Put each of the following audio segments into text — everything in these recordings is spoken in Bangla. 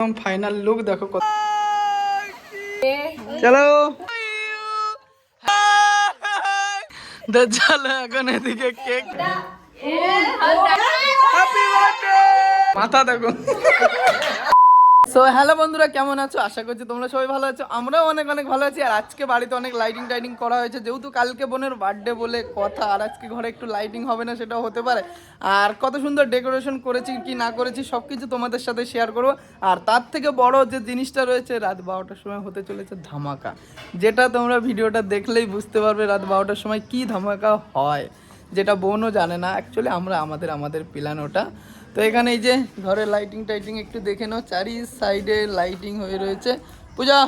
একদম ফাইনাল লুক দেখো কত চলো। দজ্জাল এখন এদিকে কেক মাথা দেখো। সো হ্যালো বন্ধুরা, কেমন আছো? আশা করছি তোমরা সবাই ভালো আছো। আমরাও অনেক অনেক ভালো আছি। আর আজকে বাড়িতে অনেক লাইটিং টাইটিং করা হয়েছে। যেহেতু কালকে বোনের বার্থডে বলে কথা, আর আজকে ঘরে একটু লাইটিং হবে না, সেটাও হতে পারে। আর কত সুন্দর ডেকোরেশন করেছি, কি না করেছি সব কিছু তোমাদের সাথে শেয়ার করব। আর তার থেকে বড় যে জিনিসটা রয়েছে, রাত বারোটার সময় হতে চলেছে ধামাকা। যেটা তোমরা ভিডিওটা দেখলেই বুঝতে পারবে রাত বারোটার সময় কি ধামাকা হয়। যেটা বোনও জানে না। অ্যাকচুয়ালি আমরা আমাদের আমাদের প্ল্যান ওটা। তো এখানে এই যে ঘরে লাইটিং টাইটিং একটু দেখে নাও চারি সাইডে লাইটিং হয়ে রয়েছে। পূজা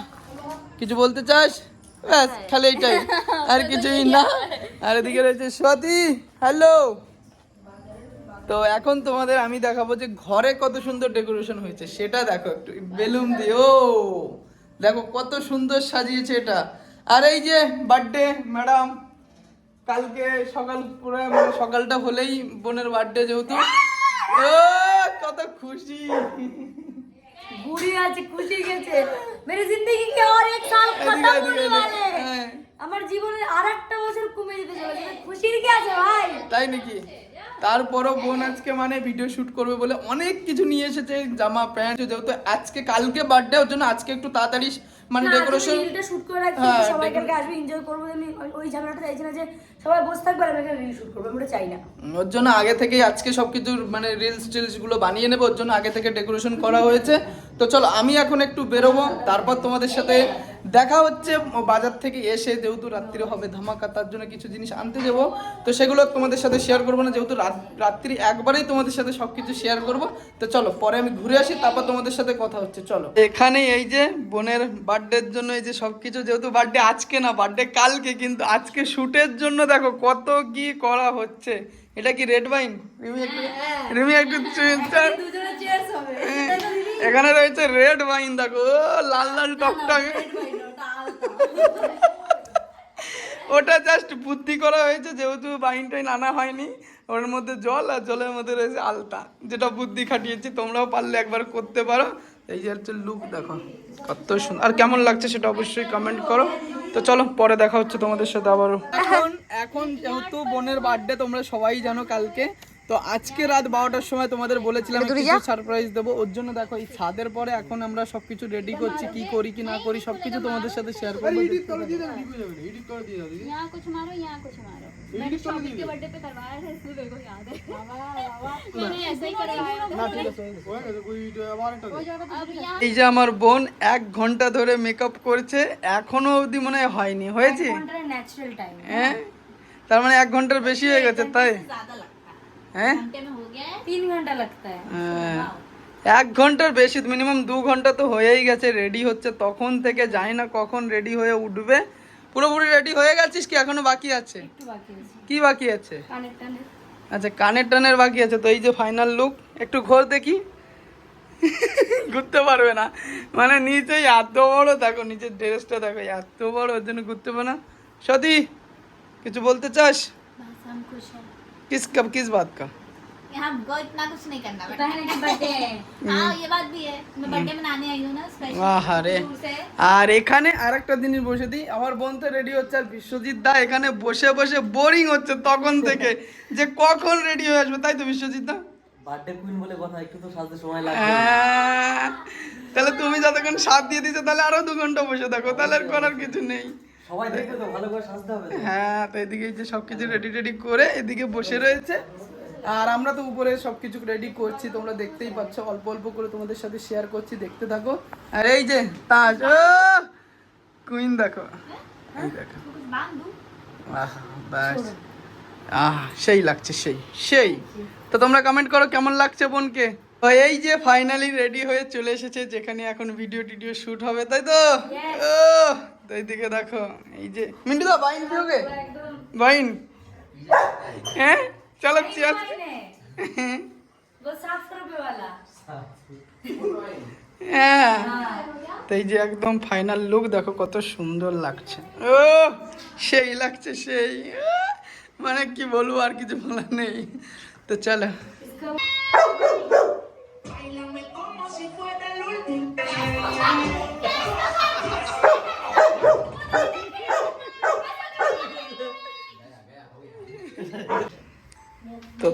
কিছু বলতে চাস? ব্যাস খালি এইটাই আর কিছুই না। আর এদিকে রয়েছে স্বাতি হ্যালো তো এখন তোমাদের আমি দেখাবো যে ঘরে কত সুন্দর ডেকোরেশন হয়েছে। সেটা দেখো একটু বেলুন দিয়ে ও। দেখো কত সুন্দর সাজিয়েছে এটা। আর এই যে বার্থডে ম্যাডাম কালকে সকাল পুরো মানে সকালটা হলেই বোনের বার্থডে যেহেতু। কত খুশি। খুশি গেছে। মেরে কে আর এক সাল খতম হ্যাঁ। আমার জীবনের বছর কমে যেতে চলেছে। খুশির কি আছে ভাই? তাই নাকি? তারপরও বোন আজকে মানে ভিডিও শুট করবে বলে অনেক কিছু নিয়ে এসেছে। জামা প্যান্ট যেহেতু আজকে কালকে বার্থডে ওর জন্য আজকে একটু তাড়াতাড়ি মানে ডেকোরেশন রিলটা শুট করে রাখছি হ্যাঁ, সবাই কালকে আসবে এনজয় করব আমি ওই- ঝামেলাটা চাইছি না যে সবাই বসে থাকবে আমি একটা রিল শুট করব আমরা চাই না। ওর জন্য আগে থেকেই আজকে সবকিছু মানে রিলস টিলসগুলো বানিয়ে নেব ওর জন্য আগে থেকে ডেকোরেশন করা হয়েছে। তো চলো আমি এখন একটু বেরোবো তারপর তোমাদের সাথে দেখা হচ্ছে বাজার থেকে এসে যেহেতু রাত্রি হবে ধামাকা তার জন্য কিছু জিনিস আনতে যাব। তো সেগুলো তোমাদের সাথে শেয়ার করব না যেহেতু রাত- রাত্রি একবারেই তোমাদের সাথে সবকিছু শেয়ার করব। তো চলো পরে আমি ঘুরে আসি তারপর তোমাদের সাথে কথা হচ্ছে চলো। এখানে এই যে বোনের বার্থডের জন্য এই যে সবকিছু যেহেতু বার্থডে আজকে না বার্থডে কালকে কিন্তু আজকে শুটের জন্য দেখো কত কি করা হচ্ছে। এটা কি রেড ওয়াইন রিমি একটু রিমি একটু চুপ। দুজনে চেয়ার্স হবে। এখানে রয়েছে রেড ওয়াইন দেখো লাল লাল টকটক। ওটা জাস্ট বুদ্ধি করা হয়েছে, যেহেতু বাইন টাইন আনা হয়নি, ওর মধ্যে জল আর জলের মধ্যে রয়েছে আলতা, যেটা বুদ্ধি খাটিয়েছি, তোমরাও পারলে একবার করতে পারো। এই যে হচ্ছে লুক দেখো, কত সুন্দর আর কেমন লাগছে সেটা অবশ্যই কমেন্ট করো। তো চলো, পরে দেখা হচ্ছে তোমাদের সাথে আবারও। এখন এখন যেহেতু বোনের বার্থডে তোমরা সবাই জানো কালকে। তো আজকে রাত বারোটার সময় তোমাদের বলেছিলাম সারপ্রাইজ দেবো। ওর জন্য দেখো এই ছাদের পরে এখন আমরা সবকিছু রেডি করছি কি করি কি না করি সবকিছু তোমাদের সাথে শেয়ার করব। এই যে আমার বোন এক ঘণ্টা ধরে মেকআপ করছে এখনও অবধি মনে হয়নি হয়েছে? হ্যাঁ? তার মানে এক ঘণ্টার বেশি হয়ে গেছে তাই? হ্যাঁ তিন ঘণ্টা লাগতে এক ঘণ্টার বেশি মিনিমাম দু ঘণ্টা তো হয়েই গেছে রেডি হচ্ছে তখন থেকে জানি না কখন রেডি হয়ে উঠবে পুরোপুরি রেডি হয়ে গেছিস কি এখনও বাকি আছে। কি বাকি আছে? আচ্ছা কানের টানের বাকি আছে। তো এই যে ফাইনাল লুক একটু ঘোর দেখি। ঘুরতে পারবে না। মানে নিচেই এত বড় দেখো নিচের ড্রেসটা দেখো এত বড় ওর জন্য ঘুরতে পারবে না। সতী কিছু বলতে চাস? बस हम खुश हैं কিস কব কিস বাত কা यहाँ हमको इतना कुछ नहीं करना पता है कि बर्थडे है हाँ ये बात भी है मैं बर्थडे मनाने आई हूँ ना स्पेशल আহারে दूर से আর এখানে আরেকটা জিনিস বসে দিই আমার বোন তো রেডি হচ্ছে আর বিশ্বজিৎ দা এখানে বসে বসে বোরিং হচ্ছে তখন থেকে যে কখন রেডি হয়ে আসবে তাই তো বিশ্বজিৎ দা বার্থডে কুইন বলে কথা একটু তো সাজতে সময় লাগবে হ্যাঁ, তাহলে তুমি যতক্ষণ সাথ দিয়ে দিচ্ছ তাহলে আরো দু ঘন্টা বসে থাকো তাহলে আর করার কিছু নেই হ্যাঁ তো যে রেডি করে এদিকে বসে রয়েছে। আর আমরা তো উপরে রেডি করছি তোমরা দেখতেই অল্প অল্প করে তোমাদের সাথে শেয়ার করছি দেখতে আর এই যে তাজ কুইন দেখো। সেই লাগছে সেই সেই। তো তোমরা কমেন্ট করো কেমন লাগছে বোনকে? এই যে ফাইনালি রেডি হয়ে চলে এসেছে যেখানে এখন ভিডিও টিডিও শুট হবে তাই তো? ও তো এইদিকে দেখো এই যে। মিন্টু দা বাইন কি বাইন। হ্যাঁ? চলো চেয়ার হ্যাঁ। তো এই যে একদম ফাইনাল লুক দেখো কত সুন্দর লাগছে। ও সেই লাগছে সেই। মানে কি বলব আর কিছু বলার নেই। তো চলো।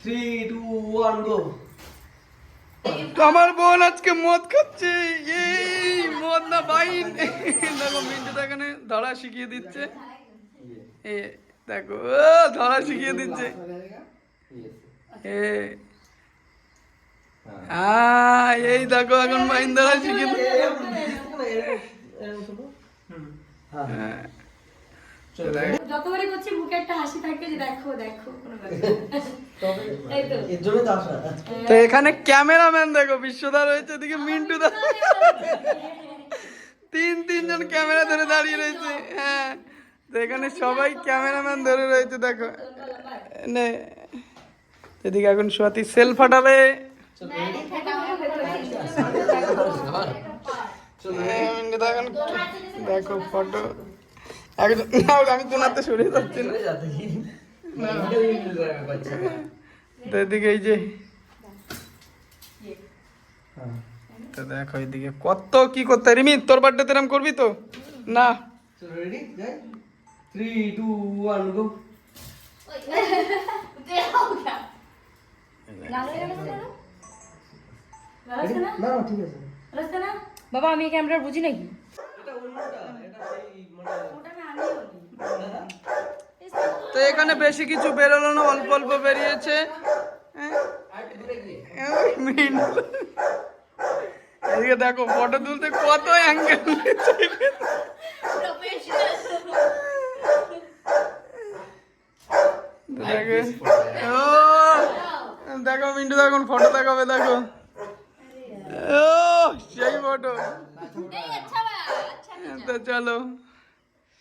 থ্রি টু ওয়ান গো তো আমার বোন আজকে মদ খাচ্ছে। এই মদ না বাইন দেখো মিন্টু এখানে ধরা শিখিয়ে দিচ্ছে। এ দেখো ধরা শিখিয়ে দিচ্ছে। এ আ, এই দেখো এখন বাইন ধরা শিখিয়ে দিচ্ছে। হ্যাঁ। তো যতবারই করছি মুখে একটা হাসি থাকে যে দেখো দেখো কোনো ব্যাপার না। এই তো। এর জন্য তো আসা। তো এখানে ক্যামেরাম্যান দেখো বিশ্বদা রয়েছে এদিকে মিন্টু দা তিন তিনজন ক্যামেরা ধরে দাঁড়িয়ে রয়েছে হ্যাঁ। তো এখানে সবাই ক্যামেরাম্যান ধরে রয়েছে দেখো। নে। এদিকে এখন সোয়াতি সেল ফাটাবে হ্যাঁ, এখন দেখো ফটো একদম না, আমি যাচ্ছি। না। তো এদিকে এই যে তো দেখো এদিকে কত কি করতে রিমি তোর বার্থডে তেরাম করবি তো? না। থ্রি টু ওয়ান গো বাবা আমি ক্যামেরা বুঝি নাকি? মানে ওটা না আমি বলি তো এখানে বেশি কিছু বেরোলো না অল্প অল্প বেরিয়েছে। এদিকে দেখো ফটো তুলতে কত অ্যাঙ্গেল দেখো মিন্টু দেখুন ফটো দেখাবে দেখো। ও সেই ফটো আচ্ছা, আচ্ছা। তো চলো।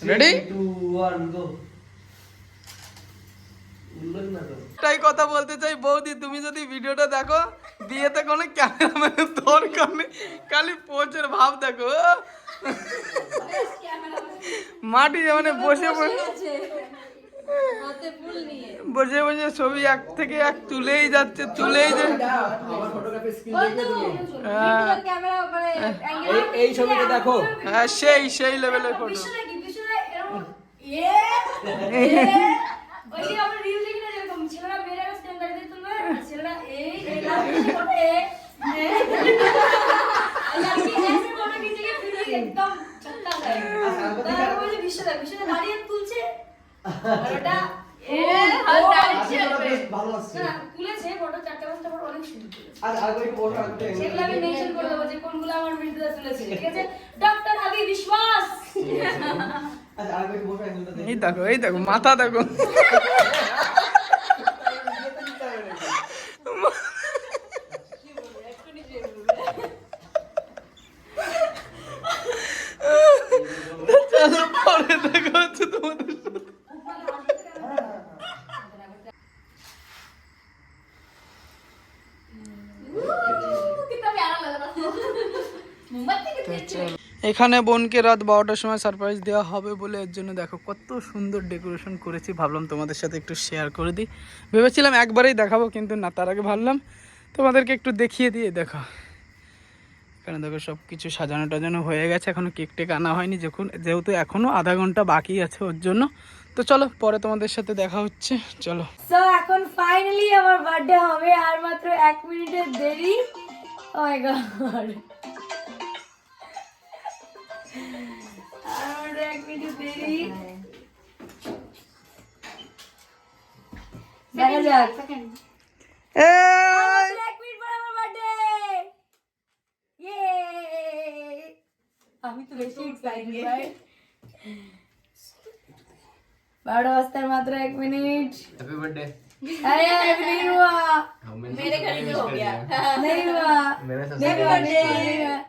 ক্যামেরা দিয়ে করবে তো তাহলে কি একটু সরিয়ে দাও না কেক আসছে কি না ঠিক আছে ও একটু সরিয়ে দিও তো হুম। রেডি টু ওয়ান গো উল্লেখ না তো। একটাই কথা বলতে চাই বৌদি তুমি যদি ভিডিওটা দেখো বিয়েতে কোনো ক্যামেরাম্যানের দরকার নেই খালি ভাব দেখো মাটি মানে বসে বসে বসে বসে ছবি এক থেকে এক তুলেই যাচ্ছে তুলেই যাচ্ছে হ্যাঁ, মানে এই এই ছবিটা দেখো। হ্যাঁ সেই সেই লেভেলের ফটো কোনগুলো আমার তুলেছে ঠিক আছে ডক্টর আবি বিশ্বাস আচ্ছা এই দেখো এই দেখো মাথা দেখো। পরে দেখা। এখানে বোনকে রাত বারোটার সময় সারপ্রাইজ দেওয়া হবে বলে এর জন্য দেখো কত সুন্দর ডেকোরেশন করেছি। ভাবলাম তোমাদের সাথে একটু শেয়ার করে দিই। ভেবেছিলাম একবারেই দেখাবো, কিন্তু না, তার আগে ভাবলাম তোমাদেরকে একটু দেখিয়ে দিয়ে দেখো। এখানে দেখো সব কিছু সাজানো টাজানো হয়ে গেছে এখনও কেক টেক আনা হয়নি, যখন যেহেতু এখনও আধা ঘণ্টা বাকি আছে ওর জন্য। তো চলো, পরে তোমাদের সাথে দেখা হচ্ছে, চলো। এখন ফাইনালি আমার বার্থডে হবে, আর মাত্র এক মিনিটের দেরি। গড আর এক মিনিট দেরি দেখা যাক সেকেন্ড এই এক মিনিট পর আমার বার্থডে ইয়ে আমি তো বেশি এক্সাইটেড ভাই বারোটা বাজতে মাত্র এক মিনিট हैप्पी बर्थडे अरे यार अभी नहीं हुआ मेरे घड़ी में हो गया नहीं हुआ मेरे से नहीं हुआ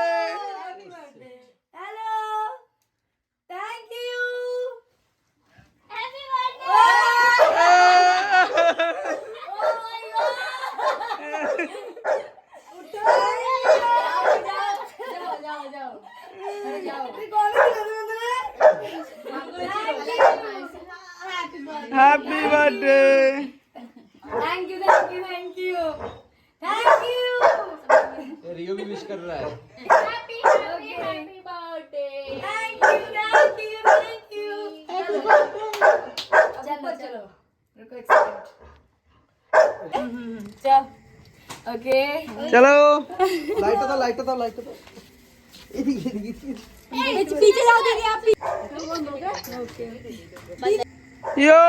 লাইটটা দাও লাইটটা দাও। এদিকে এদিকে পিছে যাও দেখি আপনি। ইয়ো!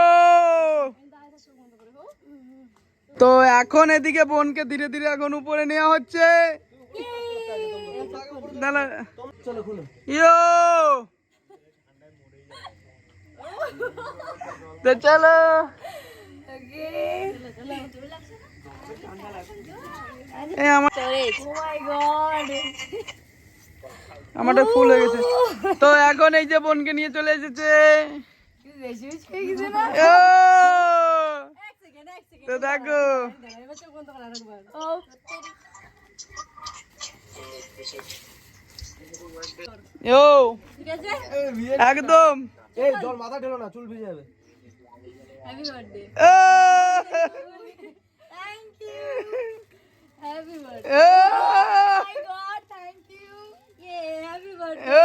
তো এখন এদিকে বোনকে ধীরে ধীরে এখন উপরে নেওয়া হচ্ছে। ইয়ো! চলো। এই আমারটা ফুল হয়ে গেছে। তো এখন এই যে বোনকে নিয়ে চলে এসেছে। তো দেখো। একদম। এই জল মাথা ঢেলো না চুল ভিজে যাবে। ও birthday. Oh happy birthday oh my god thank you ইয়ে হ্যাপি tali. ও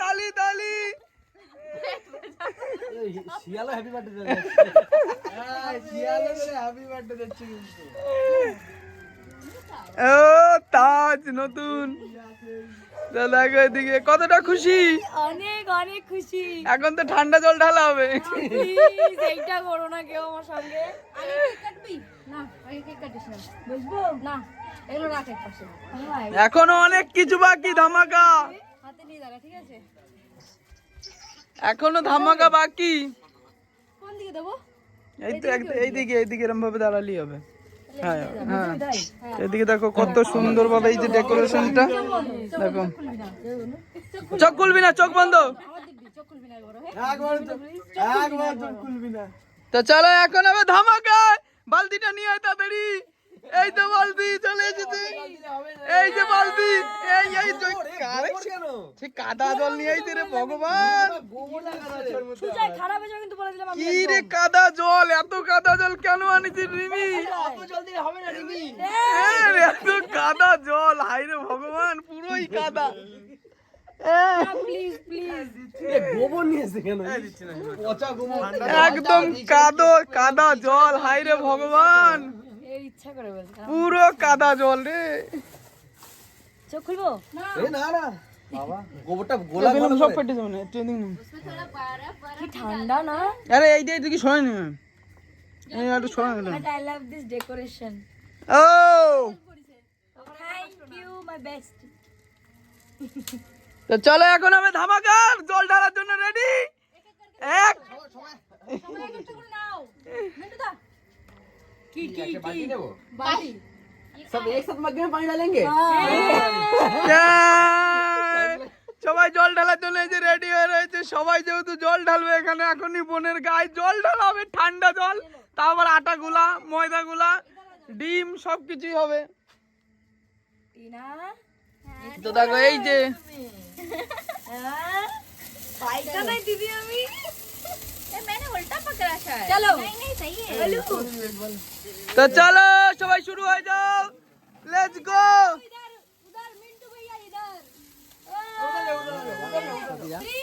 তালি তালি এই শিয়ালো হ্যাপি বার্থডে শিয়ালো হ্যাপি বার্থডে দিচ্ছে কিন্তু। ও তাজ নতুন। দেখো এদিকে কতটা খুশি? অনেক অনেক খুশি। এখন তো ঠান্ডা জল ঢালা হবে। এইটা করো না কেউ আমার সঙ্গে। না বুঝব? না এখনও অনেক কিছু বাকি ধামাকা। হাতে নিয়ে ঠিক আছে? এখনও ধামাকা বাকি। কোন দিকে দেবো? এই তো এইদিকে এইদিকে এরম ভাবে দাঁড়ালেই হবে। হ্যাঁ। হ্যাঁ। এদিকে দেখো কত সুন্দর ভাবে এই যে ডেকোরেশনটা। দেখো। চোখ খুলবি না চোখ বন্ধ। তো চলো এখন হবে ধামাকা। বালতিটা নিয়ে তাড়াতাড়ি। এই তো বালতি চলে এসেছে। এই যে বালতি এই এই যে কারে কেন? সে কাদা জল নিয়ে আইতে রে ভগবান। সুজয় খারাপ হয়েছে কিন্তু বলে দিলাম কি রে কাদা জল এত কাদা জল কেন আনিছিস রিমি? অত জল দিলে হবে না রিমি। রে, এত কাদা জল হাই রে ভগবান পুরোই কাদা। এ, প্লিজ প্লিজ এ গোবর নিয়েছে কেন? পচা গোবর। একদম কাদো কাদা জল হাই রে ভগবান। পুরো কাদা জল রে। চোখ খুলবো? এ না না। বাবা গোবরটা গোলা বেলুন গোলা সব ফেটে যাবে না তুই। কি ঠান্ডা না? আরে এই যে এদিকে সরাই নি একটু সরাই I love this decoration oh! Thank you my best তো চলো এখন হবে ধামাকার জল ঢালার জন্য রেডি এক। কি কি बाल्टी देबो বাড়ি सब एक साथ मग्गे में पानी डालेंगे চার। সবাই জল ঢালার জন্য এই যে রেডি হয়ে রয়েছে সবাই যেহেতু জল ঢালবে এখানে এখনই বোনের গায়ে জল ঢালা হবে ঠান্ডা জল তারপর আটা গুলা ময়দা গুলা ডিম সব কিছুই হবে টিনা তো দেখো এই যে হ্যাঁ? পাইকা নাই দিদি আমি मैंने उल्टा पकड़ा शायद चलो नहीं नहीं सही है तो चलो सबाई शुरू हो जाओ लेट्स गो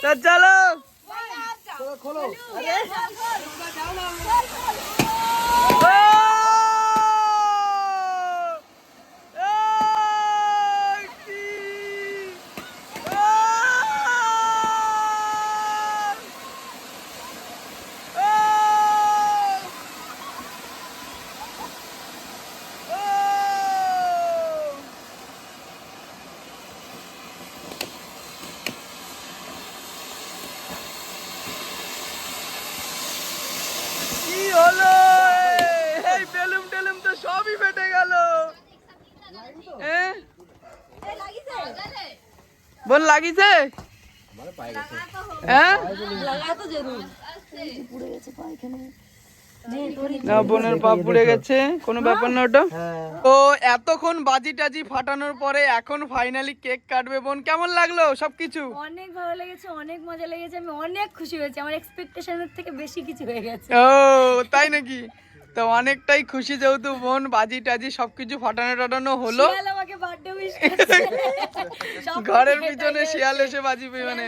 तो चलो खोलो अरे जाओ ना লাগিছে? হ্যাঁ? বোনের পা পুড়ে গেছে। কোনো ব্যাপার না ওটা। হ্যাঁ। ও এতক্ষণ বাজি টাজি ফাটানোর পরে এখন ফাইনালি কেক কাটবে বোন। কেমন লাগল সবকিছু? অনেক ভালো লেগেছে অনেক মজা লেগেছে আমি অনেক খুশি হয়েছি। আমার এক্সপেকটেশনের থেকে বেশি কিছু হয়ে গেছে। ও তাই নাকি? তো অনেকটাই খুশি যেহেতু বোন বাজি টাজি সবকিছু ফাটানো টাটানো হলো। ঘরের পিছনে শিয়াল এসে বাজি মানে।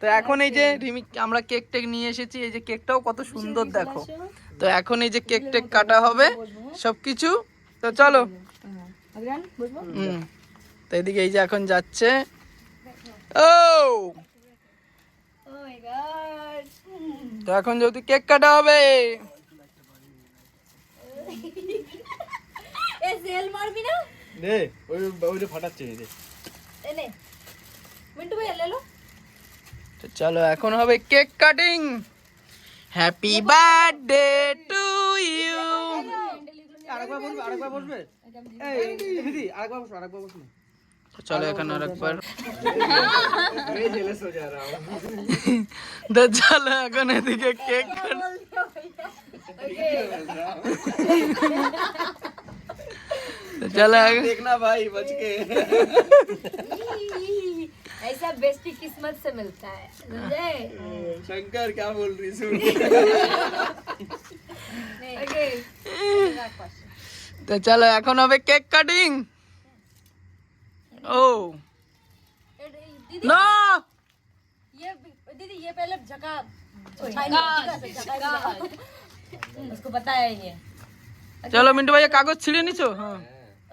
তো এখন এই যে রিমি আমরা কেক টেক নিয়ে এসেছি এই যে কেকটাও কত সুন্দর দেখো। তো এখন এই যে কেক টেক কাটা হবে সবকিছু। তো চলো। আগ্রান হুম। তো এদিকে এই যে এখন যাচ্ছে। ও! গড তো এখন যেহেতু কেক কাটা হবে। চলো এখন হবে cake cutting. Happy birthday to you চলো এখন আরেকবার। চলো এখন এদিকে কেক কাট তো চলো এখন- देखना भाई बच के ऐसा बेस्टी किस्मत से मिलता है समझे शंकर क्या बोल रही सुन ओके তো চলো এখন হবে কেক কাটিং ও दीदी না ये दीदी ये पहले झका उसको बताया ही नहीं চলো মিন্টু ভাইয়া কাগজ ছিঁড়ে নিছো হ্যাঁ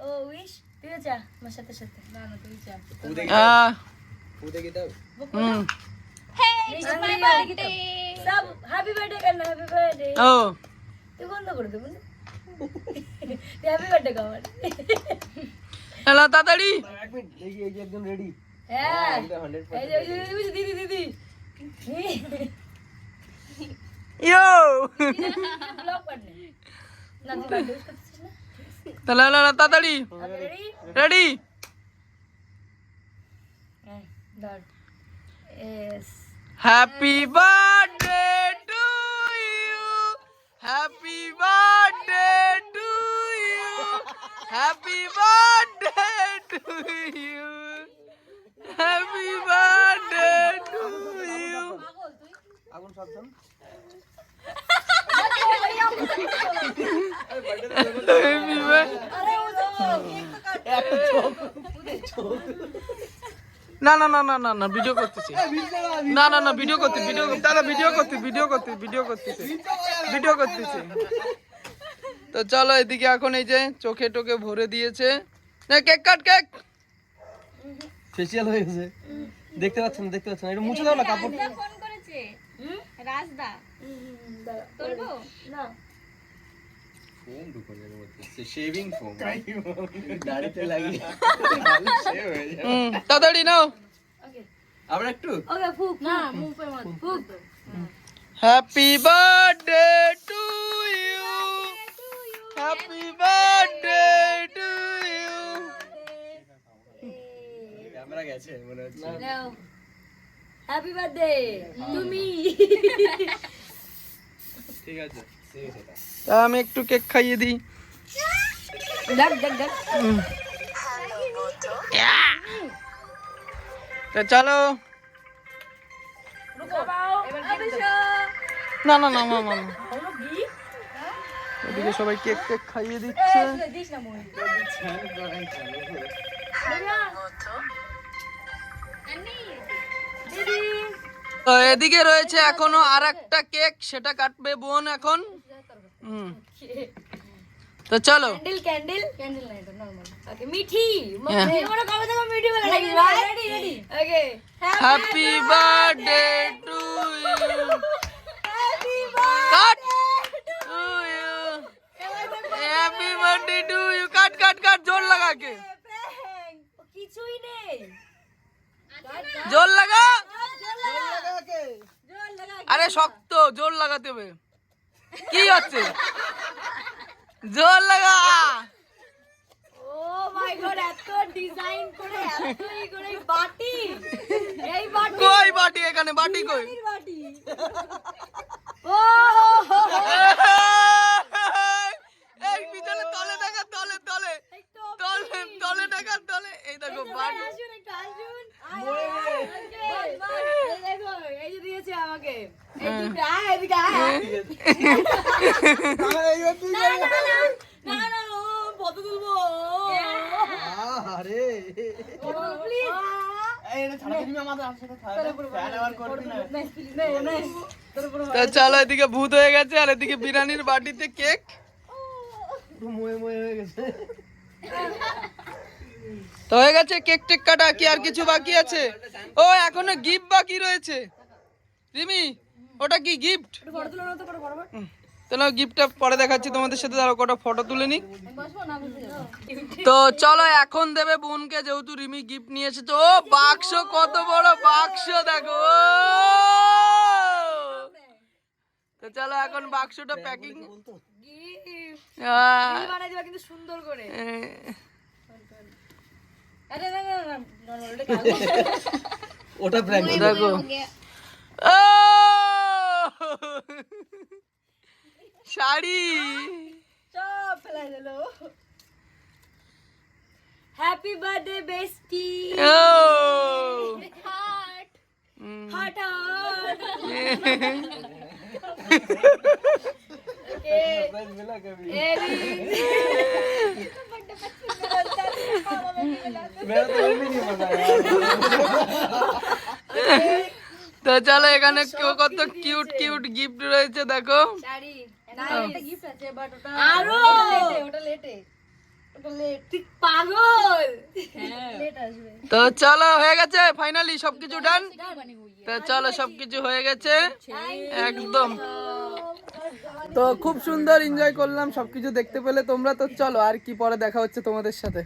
ও উইশ তুই যা আমার সাথে সাথে না না তুই যা আহ, कूदे की तब হুম सब हैप्पी बर्थडे करना हैप्पी बर्थडे ও তুই বন্ধ করে দেবো না তুই হ্যাপি বার্থডে কর হ্যালো তাড়াতাড়ি एक मिनट देखिए ये एकदम रेडी হ্যাঁ एकदम हंड्रेड এই যে এই যে, এই যে, দিদি দিদি তাহলে হলো না, তাড়াতাড়ি রেডি রেডি হ্যাঁ ধর S happy birthday to you happy birthday to you happy birthday to you happy birthday to you আগুন সাবধান হ্যাপি না না না না না না ভিডিও করতেছি। না না না ভিডিও করতে ভিডিও দাদা ভিডিও করতে ভিডিও করতে ভিডিও করতেছে। ভিডিও করতেছে। তো চলো এদিকে এখন এই যে চোখে টোকে ভরে দিয়েছে। না কেক কাট কেক ফেসিয়াল হয়ে গেছে। দেখতে পাচ্ছেন না দেখতে পাচ্ছেন না। এটা মুছে দাও না কাপড়। ফোন করেছে। রাজদা। তুলবো না ফোম ঢুকানো বলতে শেভিং ফোম দাড়িতে লাগিয়ে হুম তাড়াতাড়ি নাও আবার একটু ওকে ফুক না মুখে মত ফুক happy birthday to you happy birthday to you camera গেছে মনে হচ্ছে। হ্যাপি বার্থডে তুমি ঠিক আছে তা আমি একটু কেক খাইয়ে দিই। দেখ দেখ দেখ। তা চলো। না না না না না এদিকে সবাই কেক কেক খাইয়ে দিচ্ছে। তো এদিকে রয়েছে এখনও আর একটা কেক সেটা কাটবে বোন এখন। তো চলো। Happy birthday to happy happy birthday to you cut cut cut জোর লাগা কে কিছুই নেই। জোর লাগা? আরে শক্ত জোর লাগাতে হবে। কি হচ্ছে? জোর লাগা। ও মাই গড এত ডিজাইন করে এত করে বাটি। এই বাটি কই বাটি এখানে? বাটি কই? বাটি ও এই পিছনে তলে দেখা তলে তলে একটু তলে তলে দেখা তলে এই দেখো বাটি আসুন একটু আসুন আয়, আয়, আয়, বাস, বাস, এই দেখো এই যে দিয়েছে আমাকে এই দুটো আয় এদিকে আয় আয়। না না না না না না ও ফটো তুলবো আরে প্লিজ এই এটা ছাড়া দিবি আমাদের সাথে থাকবে ফ্যান আবার করবি না তো চলো এদিকে ভূত হয়ে গেছে আর এদিকে বিরিয়ানির বাটিতে কেক। হয়ে তো হয়ে গেছে কেক টেক কাটা কি আর কিছু বাকি আছে? ও এখনও গিফট বাকি রয়েছে। রিমি ওটা কি গিফট তো তাহলে গিফটটা পরে দেখাচ্ছি তোমাদের সাথে তারা কটা ফটো তুলে নি তো চলো এখন দেবে বোনকে যেহেতু রিমি গিফট নিয়ে এসেছে। ও বাক্স কত বড় বাক্স দেখো! তো চলো এখন বাক্সটা প্যাকিং গিফট বানাই দিবা কিন্তু সুন্দর করে। ওটা প্র্যাঙ্ক দেখো শাড়ি। সব ফেলাই দিল। Happy birthday bestie oh! Heart. Heart heart তো চলো এখানে কেউ কত কিউট কিউট গিফট রয়েছে দেখো। আরও! ওটা লেটে তো চলো হয়ে গেছে ফাইনালি সবকিছু ডান মানে তো চলো সবকিছু হয়ে গেছে। একদম। তো খুব সুন্দর এনজয় করলাম সবকিছু দেখতে পেলে তোমরা। তো চলো আর কি পরে দেখা হচ্ছে তোমাদের সাথে।